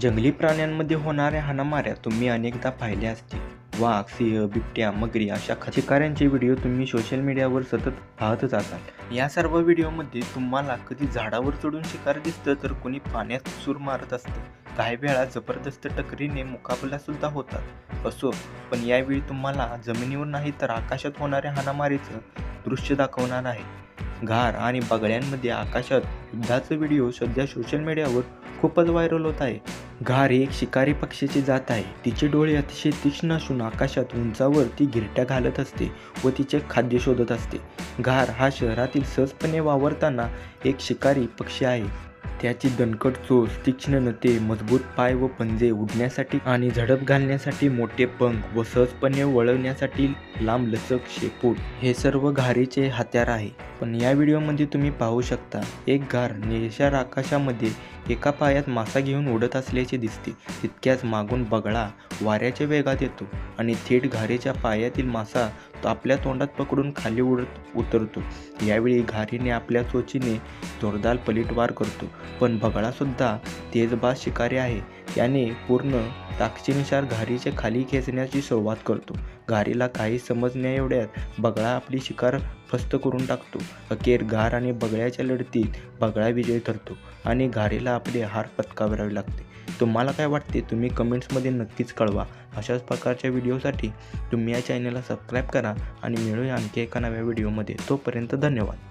जंगली प्राण्यांमध्ये होणाऱ्या हाणामाऱ्या तुम्ही अनेकदा पाहिल्या असतील. वाघ सिंह बिबट्या मगरी अशा शिकाऱ्यांचे व्हिडिओ तुम्ही सोशल मीडियावर सतत पाहतच असाल. या सर्व व्हिडिओमध्ये तुम्हाला कधी झाडावर चढून शिकार दिसतं तर कोणी पाण्यात सूर मारत असतं. काही वेळा जबरदस्त टकरीने मुकाबला सुद्धा होतात. असो पण यावेळी तुम्हाला जमिनीवर नाही तर आकाशात होणाऱ्या हाणामारीचं दृश्य दाखवणार आहे. घार आणि बगड्यांमध्ये आकाशात युद्धाचा व्हिडिओ सध्या सोशल मीडियावर खूपच व्हायरल होत आहे. घार ही एक शिकारी पक्षीची जात आहे. तिचे डोळे अतिशय तीक्ष्ण असून आकाशात उंचावर ती गिरट्या घालत असते व तिचे खाद्य शोधत असते. घार हा शहरातील सहजपणे वावरताना एक शिकारी पक्षी आहे. त्याची दणकट चोच तीक्ष्ण नते मजबूत पाय व पंजे उडण्यासाठी आणि झडप घालण्यासाठी मोठे पंख व सहजपणे वळवण्यासाठी लांब लचक शेपूट हे सर्व घारीचे हत्यार आहे. पण या व्हिडिओमध्ये तुम्ही पाहू शकता एक घार निळशार आकाशामध्ये एका पायात मासा घेऊन उडत असल्याचे दिसते. तितक्याच मागून बगळा वाऱ्याच्या वेगात येतो आणि थेट घारीच्या पायातील मासा तो आपल्या तोंडात पकडून खाली उडत उतरतो. यावेळी घारीने आपल्या चोचीने जोरदार पलिटवार करतो. पण बगळासुद्धा तेजबाज शिकारी आहे. याने पूर्ण ताकदीनुसार घारीच्या खाली खेचण्याची सुरुवात करतो. घारीला काही समजण्या एवढ्यात. बगळा आपली शिकार फस्त करून टाकतो. अखेर घार आणि बगळ्याच्या लढतीत बगळा विजय ठरतो आणि घारीला आपले हार पत्करावे लागते. तुम्हाला काय वाटते? तुम्ही कमेंट्समध्ये नक्कीच कळवा. अशाच प्रकारच्या व्हिडिओसाठी तुम्ही या चॅनलला सबस्क्राईब करा आणि मिळूया आणखी एका नव्या व्हिडिओमध्ये. तोपर्यंत धन्यवाद.